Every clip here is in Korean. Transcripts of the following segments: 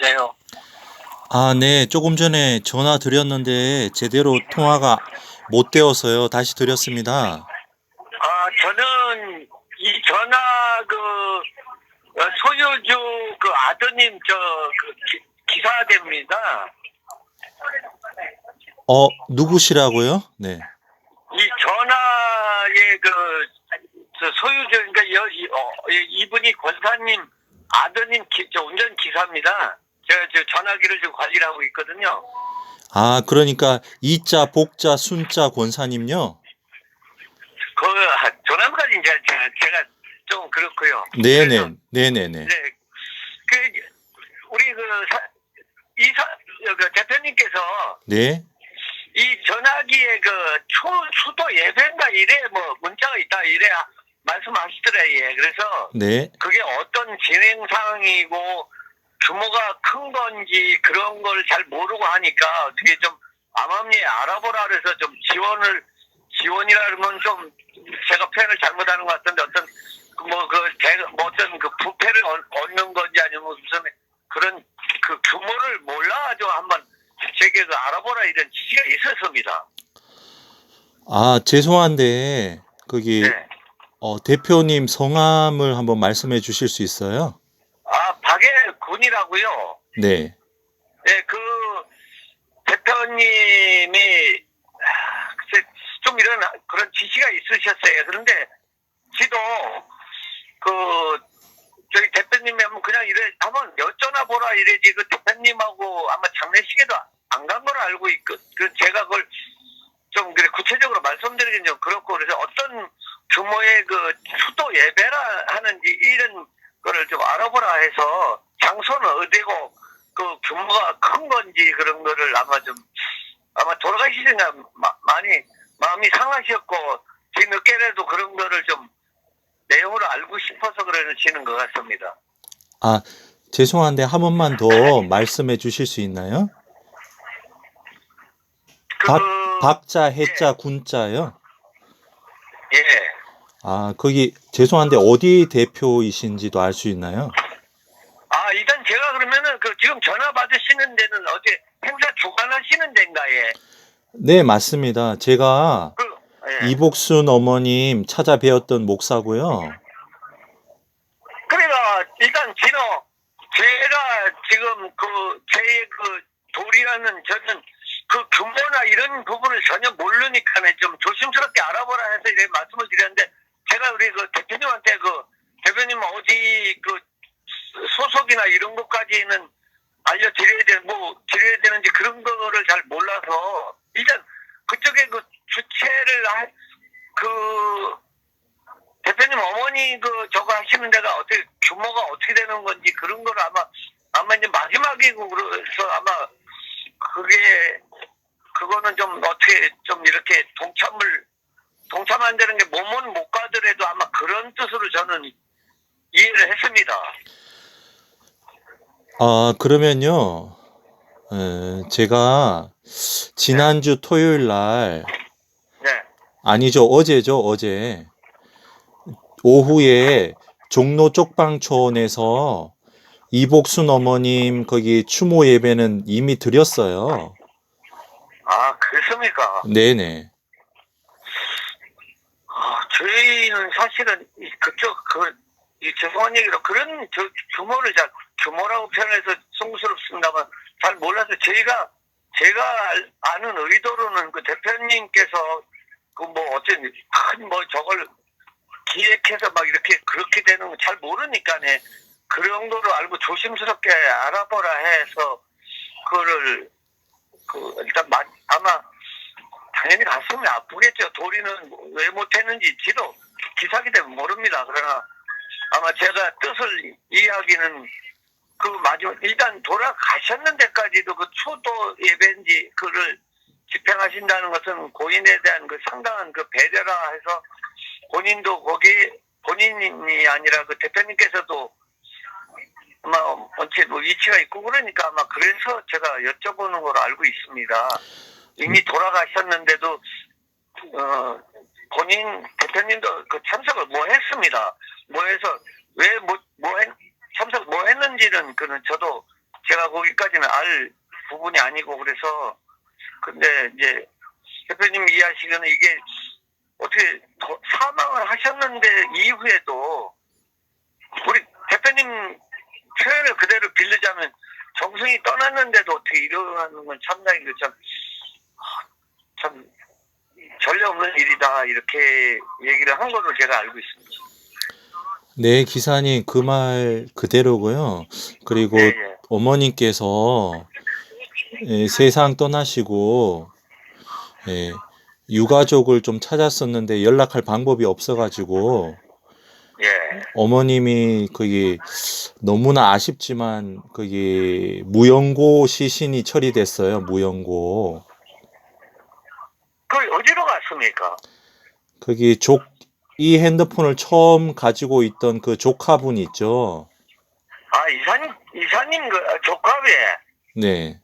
여보세요. 아, 네. 조금 전에 전화 드렸는데 제대로 통화가 못 되어서요. 다시 드렸습니다. 아, 저는 이 전화 그 어, 소유주 그 아드님 저그 기사 됩니다. 어, 누구시라고요? 네. 이 전화의 그, 저 소유주 그러니까 여, 이, 어, 이- 이분이 권사님 아드님 기, 저 운전 기사입니다. 제가 저 전화기를 좀 관리를 하고 있거든요. 아, 그러니까 이자, 복자, 순자 권사님요? 그 아, 전화까지 이제 제가, 제가 좀 그렇고요. 네네. 그래서 네네네. 네. 그 우리 그 사, 이사 그 대표님께서 네. 이 전화기에 그 초, 수도 예배인가 이래 뭐 문자가 있다 이래 말씀하시더래 예. 그래서 네. 그게 어떤 진행 상황이고 규모가 큰 건지 그런 걸 잘 모르고 하니까 어떻게 좀 암암리에 알아보라 그래서 좀 지원을 지원이라 그러면 좀 제가 표현을 잘못하는 것 같은데 어떤 뭐그 뭐 어떤 그 부패를 얻- 얻는 건지 아니면 무슨 그런 그 규모를 몰라가지고 한번 제게 그 알아보라 이런 지시가 있었습니다. 아, 죄송한데 거기 네. 어, 대표님 성함을 한번 말씀해 주실 수 있어요? 아 박예군이라고요. 네. 네, 그 대표님이 아, 글쎄 좀 이런 그런 지시가 있으셨어요. 그런데 지도 그 저희 대표님이 한번 그냥 이래 한번 여쭤나 보라 이래지 그 대표님하고 아마 장례식에도 안 간 걸로 알고 있고 그 제가 그걸 좀 그래 구체적으로 말씀드리긴 좀 그렇고 그래서 어떤 규모의 그 수도 예배라 하는지 이런 거를 좀 알아보라 해서 장소는 어디고 그 규모가 큰 건지 그런 거를 아마 좀 아마 마- 많이 마음이 상하셨고 뒤늦게라도 그런 거를 좀 내용을 알고 싶어서 그러시는 것 같습니다. 아, 죄송한데 한 번만 더 말씀해 주실 수 있나요? 그 박, 박자, 해자, 군자요? 예. 아, 거기 죄송한데 어디 대표이신지도 알 수 있나요? 아 일단 제가 그러면은 그 지금 전화 받으시는 데는 어디 행사 주관하시는 데인가에 네, 맞습니다. 제가 그 예. 이복순 어머님 찾아뵈었던 목사고요. 그래가 일단 진호 제가 지금 그 제의 그 돌이라는 저는 그 규모나 이런 부분을 전혀 모르니까는 좀 조심스럽게 알아보라 해서 이렇게 말씀을 드렸는데 제가 우리 그 대표님한테 그 대표님 어디 그 소속이나 이런 것까지는 알려드려야 되, 뭐 드려야 되는지 그런 거를 잘 몰라서 일단 그쪽에 그 주체를 할, 그 대표님 어머니 그 저거 하시는 데가 어떻게 규모가 어떻게 되는 건지 그런 걸 아마 아마 이제 마지막이고 그래서 아마 그게 그거는 좀 어떻게 좀 이렇게 동참을 동참한다는 게 몸은 못 가더라도 아마 그런 뜻으로 저는 이해를 했습니다. 아, 그러면요. 에, 제가 지난주 토요일 날 네. 아니죠. 어제죠. 어제. 오후에 종로 쪽방촌에서 이복순 어머님 거기 추모 예배는 이미 드렸어요. 아 그렇습니까? 네네. 아, 저희는 사실은 이 그쪽 그이 죄송한 얘기로 그런 저 규모를 잘 규모라고 표현해서 송구스럽습니다만 잘 몰라서 저희가 제가 알- 아는 의도로는 그 대표님께서 그 뭐 어떤 큰뭐 저걸 기획해서 막 이렇게 그렇게 되는 거 잘 모르니까 네. 그런 거로 알고 조심스럽게 알아보라 해서 그거를 그 일단 마- 아마 당연히 가슴이 아프겠죠. 도리는 왜 못했는지 지도 기사기 때문에 모릅니다. 그러나 아마 제가 뜻을 이해하기는 그 마지막 일단 돌아가셨는 데까지도 그 초도 예배인지 그를 집행하신다는 것은 고인에 대한 그 상당한 그 배려라 해서 본인도 거기 본인이 아니라 그 대표님께서도 아마 원체 뭐 위치가 있고 그러니까 아마 그래서 제가 여쭤보는 걸로 알고 있습니다. 이미 돌아가셨는데도 어 본인 대표님도 그 참석을 뭐 했습니다. 뭐 해서 왜뭐 뭐 했- 참석 뭐 했는지는 그는 저도 제가 거기까지는 알 부분이 아니고 그래서 근데 이제 대표님 이해하시기는 이게 어떻게 더 사망을 하셨는데 이후에도 우리 대표님 표현을 그대로 빌리자면 정승이 떠났는데도 어떻게 일어나는 건 상당히 그 참, 참 전례 없는 일이다 이렇게 얘기를 한 걸로 제가 알고 있습니다. 네, 기사님 그 말 그대로고요. 그리고 예, 예. 어머님께서 예, 세상 떠나시고 예, 유가족을 좀 찾았었는데 연락할 방법이 없어가지고 예. 어머님이 거기 너무나 아쉽지만 거기 무연고 시신이 처리됐어요. 무연고 그 어디로 갔습니까? 거기 족 이 핸드폰을 처음 가지고 있던 그 조카분 있죠. 아 이사님 이사님 그 조카에 네,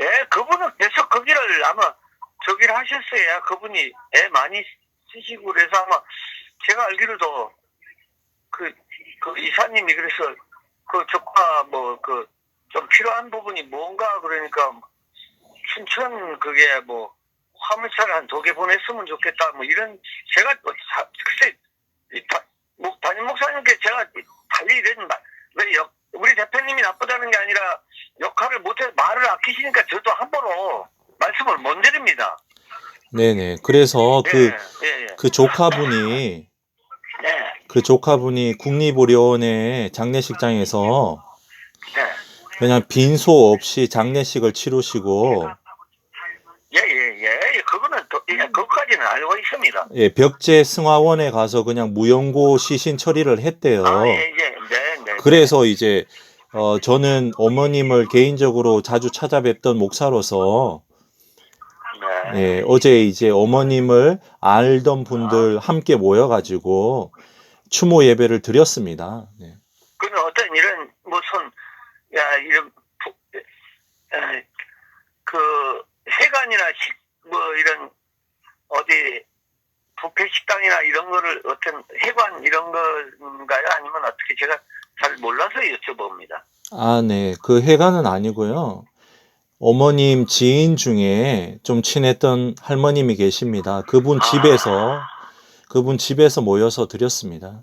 예 그분은 계속 거기를 아마 저기를 하셨어야 그분이 애 많이 쓰시고 그래서 아마 제가 알기로도 그, 그 이사님이 그래서 그 조카 뭐 그 좀 필요한 부분이 뭔가 그러니까 춘천 그게 뭐 화물차를 한 두 개 보냈으면 좋겠다 뭐 이런 제가 뭐 사- 글쎄 이 다- 뭐 담임 목사님께 제가 이- 달리 이런 말- 우리 대표님이 나쁘다는 게 아니라 역할을 못해 말을 아끼시니까 저도 함부로 말씀을 못 드립니다. 네네. 그래서 그 예, 예, 예. 그 조카분이 네, 그 조카분이 국립의료원의 장례식장에서 네. 그냥 빈소 없이 장례식을 치르시고 예, 예, 예. 예, 그것까지는 알고 있습니다. 예, 벽제 승하원에 가서 그냥 무연고 시신 처리를 했대요. 아, 예, 예. 네, 네. 그래서 이제 어 저는 어머님을 개인적으로 자주 찾아뵙던 목사로서 네. 예, 어제 이제 어머님을 알던 분들 함께 모여가지고 추모 예배를 드렸습니다. 네. 그는 어떤 이런 무슨 야 이런 부- 에, 그 회관이나 식 뭐 이런 어디 부페 식당이나 이런 거를 어떤 회관 이런 건가요? 아니면 어떻게 제가 잘 몰라서 여쭤봅니다. 아, 네. 그 해가는 아니고요. 어머님 지인 중에 좀 친했던 할머님이 계십니다. 그분 집에서 그분 집에서 모여서 드렸습니다.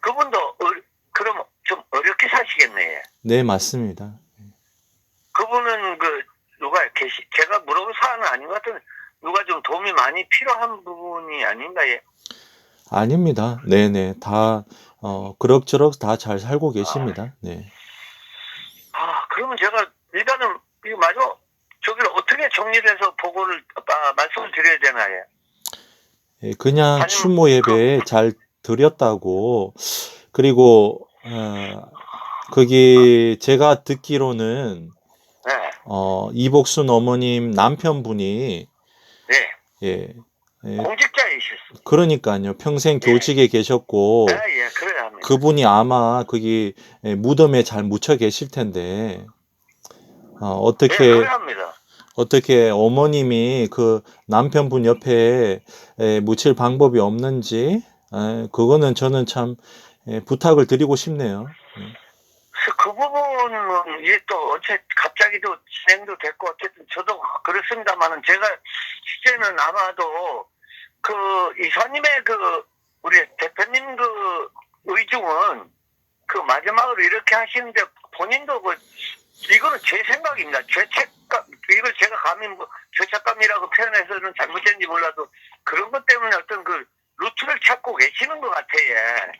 그분도 어, 그럼 좀 어렵게 사시겠네. 네, 맞습니다. 그분은 그 누가 계시 제가 물어볼 사안은 아닌 것 같은데 누가 좀 도움이 많이 필요한 부분이 아닌가 예. 아닙니다. 네, 네. 다 어, 그럭저럭 다 잘 살고 계십니다. 네. 아 그러면 제가 일단은 이거 마저 저기를 어떻게 정리해서 보고를 아, 말씀을 드려야 되나요? 예, 그냥 아니면 추모 예배 잘 드렸다고 그리고 어, 거기 제가 듣기로는 네, 어, 이복순 어머님 남편분이 네. 예, 예, 공직자이셨어. 그러니까요 평생 교직에 계셨고 네, 예, 그래야 합니다. 그분이 아마 거기 예, 무덤에 잘 묻혀 계실 텐데 어, 네, 어떻게 그래야 합니다. 어떻게 어머님이 그 남편분 옆에 에, 묻힐 방법이 없는지 에, 그거는 저는 참 에, 부탁을 드리고 싶네요. 그 부분은 이게 또 어째 갑자기 또 진행도 됐고 어쨌든 저도 그렇습니다만은 제가 실제는 아마도 그 이사님의 그 우리 대표님 그 의중은 그 마지막으로 이렇게 하시는데 본인도 그 이거는 제 생각입니다. 죄책감 이걸 제가 감히 뭐 죄책감이라고 표현해서는 잘못된지 몰라도 그런 것 때문에 어떤 그 루트를 찾고 계시는 것 같아 예.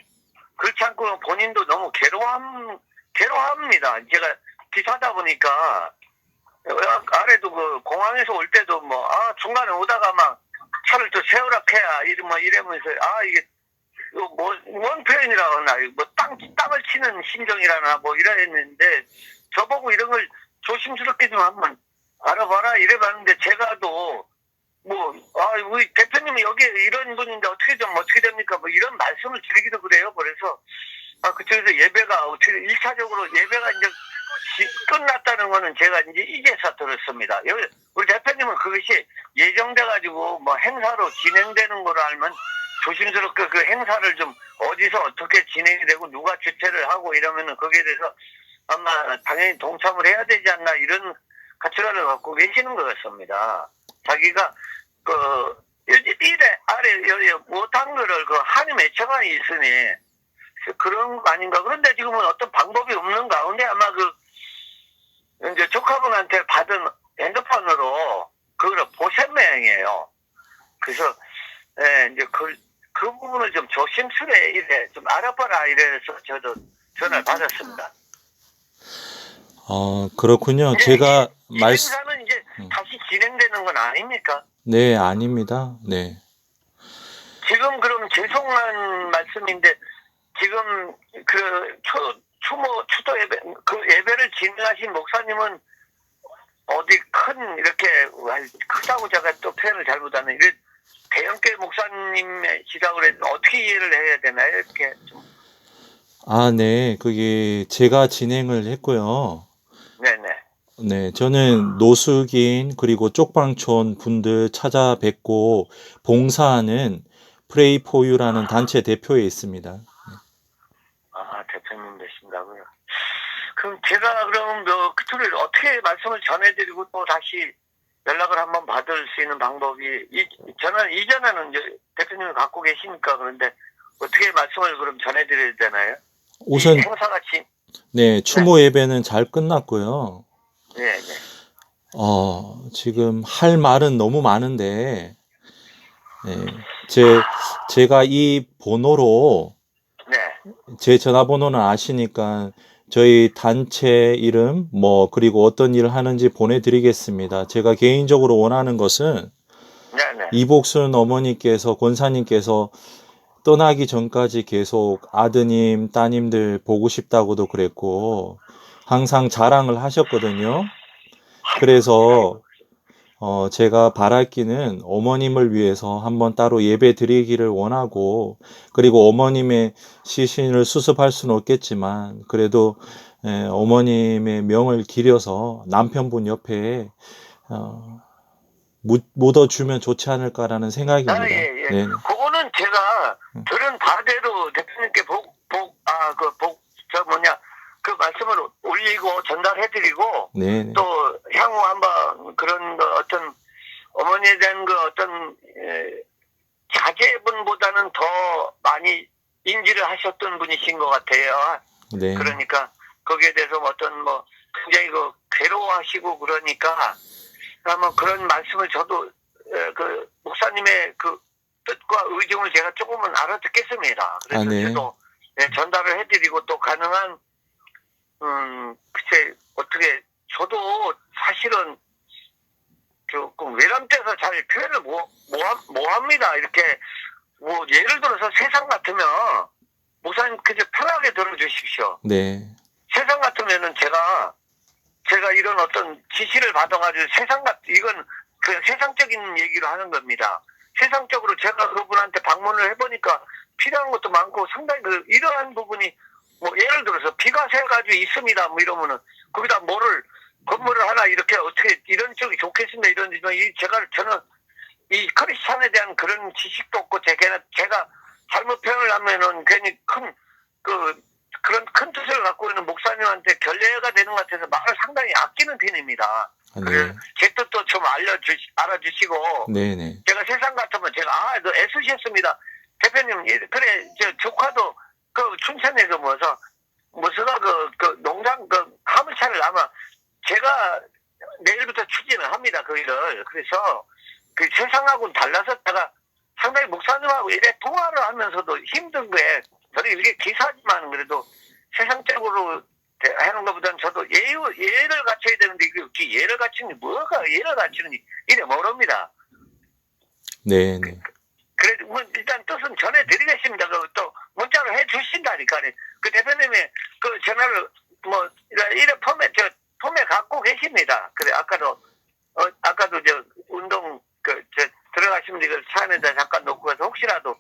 그렇지 않고 본인도 너무 괴로함 괴로워합니다. 제가 기사다 보니까 아래도 그 공항에서 올 때도 뭐 아 중간에 오다가 막 차를 또 세우라 해야 이러 뭐 이러면서 아 이게 뭐뭔 표현이라고 하나 뭐땅 땅을 치는 심정이라나 뭐 이라 했는데 저보고 이런 걸 조심스럽게 좀 한번 알아봐라 이래 봤는데 제가도 뭐아 우리 대표님이 여기 이런 분인데 어떻게 좀 어떻게 됩니까 뭐 이런 말씀을 드리기도 그래요 그래서 아 그쪽에서 예배가 어떻게 일차적으로 예배가 이제 시- 끝났다는 거는 제가 이제 이제서 들었습니다. 여기 우리 대표님은 그것이 예정돼 가지고 뭐 행사로 진행되는 걸로 알면 조심스럽게 그 행사를 좀 어디서 어떻게 진행이 되고 누가 주최를 하고 이러면은 거기에 대해서 아마 당연히 동참을 해야 되지 않나 이런 가치관을 갖고 계시는 것 같습니다. 자기가 그 일에 아래 못한 거를 그 한이 매체가 있으니 그런 거 아닌가. 그런데 지금은 어떤 방법이 없는 가운데 아마 그 이제 조카분한테 받은 핸드폰으로 그거를 보신 모양이에요. 그래서 예, 이제 그, 그 부분을 좀 조심스레 이래 좀 알아봐라 이래서 저도 전화를 받았습니다. 어, 그렇군요. 예, 제가 이 말씀, 행사는 이제 음. 다시 진행되는 건 아닙니까? 네, 아닙니다. 네. 지금 그럼 죄송한 말씀인데 지금 그 초, 추모 추도 예배 그 예배를 진행하신 목사님은 어디 큰 이렇게 와, 크다고 제가 또 표현을 잘못하는 이런 대형교 목사님의 해서 어떻게 이해를 해야 되나요? 이렇게 좀 아, 네. 그게 제가 진행을 했고요. 네네 네, 저는 노숙인 그리고 쪽방촌 분들 찾아뵙고 봉사하는 프레이 포유라는 단체 대표에 있습니다. 아 대표님 되신다고요. 그럼 제가 그럼 뭐 그토를 어떻게 말씀을 전해드리고 또 다시 연락을 한번 받을 수 있는 방법이 이 저는 이전에는 이제 대표님이 갖고 계시니까 그런데 어떻게 말씀을 그럼 전해드려야 되나요? 우선 이 행사가 진 네, 추모 예배는 잘 끝났고요. 네, 네. 어, 지금 할 말은 너무 많은데 네, 제 제가 이 번호로 네. 제 전화번호는 아시니까 저희 단체 이름 뭐 그리고 어떤 일을 하는지 보내드리겠습니다. 제가 개인적으로 원하는 것은 네, 네. 이복순 어머니께서 권사님께서 떠나기 전까지 계속 아드님 따님들 보고 싶다고도 그랬고 항상 자랑을 하셨거든요. 그래서 어, 제가 바랄 기는 어머님을 위해서 한번 따로 예배 드리기를 원하고, 그리고 어머님의 시신을 수습할 수는 없겠지만, 그래도 에, 어머님의 명을 기려서 남편분 옆에 어, 묻, 묻어주면 좋지 않을까라는 생각입니다. 아, 예, 예. 네. 그거는 제가 음. 들은 바대로 대표님께 복, 복, 아, 그 복, 저 뭐냐, 그 말씀을 올리고 전달해드리고, 네, 네. 또 향후 한번 그런 어머니에 대한 그 어떤 에, 자제분보다는 더 많이 인지를 하셨던 분이신 것 같아요. 네. 그러니까 거기에 대해서 어떤 뭐 굉장히 그 괴로워하시고 그러니까 아마 그런 말씀을 저도 에, 그 목사님의 그 뜻과 의중을 제가 조금은 알아듣겠습니다. 그래서 아, 네. 저도 네, 전달을 해드리고 또 가능한 음 글쎄 어떻게 저도 사실은 조금 외람돼서 잘 표현을 못, 못, 못 합니다. 이렇게 뭐 예를 들어서 세상 같으면 목사님 그저 편하게 들어주십시오. 네. 세상 같으면은 제가 제가 이런 어떤 지시를 받아가지고 세상 같 이건 그 세상적인 얘기를 하는 겁니다. 세상적으로 제가 그분한테 방문을 해보니까 필요한 것도 많고 상당히 그 이러한 부분이 뭐 예를 들어서 비가 새가지고 있습니다. 뭐 이러면은 거기다 뭐를 건물을 하나 이렇게 어떻게 이런 쪽이 좋겠습니다. 이런 이 제가 저는 이 크리스찬에 대한 그런 지식도 없고 제가 제가 잘못 표현을 하면은 괜히 큰 그 그런 큰 뜻을 갖고 있는 목사님한테 결례가 되는 것 같아서 말을 상당히 아끼는 편입니다. 아, 네. 그래, 제 뜻도 좀 알려주 알아주시고 네, 네. 제가 세상 같으면 제가 아, 너 애쓰셨습니다. 대표님 예, 그래 저 조카도 그 춘천에서 뭐서 뭐서가 그, 그 농장 그 화물차를 아마 제가 내일부터 추진을 합니다 그 일을 그래서 그 세상하고는 달라서 제가 상당히 목사님하고 이래 통화를 하면서도 힘든 거에 저는 이게 기사지만 그래도 세상적으로 대- 하는 것보다는 저도 예의, 예를 갖춰야 되는데 이게 예를 갖추는 게 뭐가 예를 갖추는지 이래 모릅니다. 네, 네. 그래도 뭐 일단 뜻은 전해드리겠습니다. 그또 문자로 해주신다니까. 그 대표님이 그 전화를 뭐 이래, 이래 저 폼에 갖고 계십니다. 그래 아까도 어 아까도 저 운동 그 저 들어가시면 이걸 차 안에다 잠깐 놓고 가서 혹시라도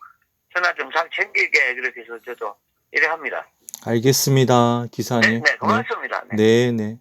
전화 좀 잘 챙기게 그렇게 해서 저도 이래 합니다. 알겠습니다, 네, 기사님. 네 고맙습니다. 네. 네, 네.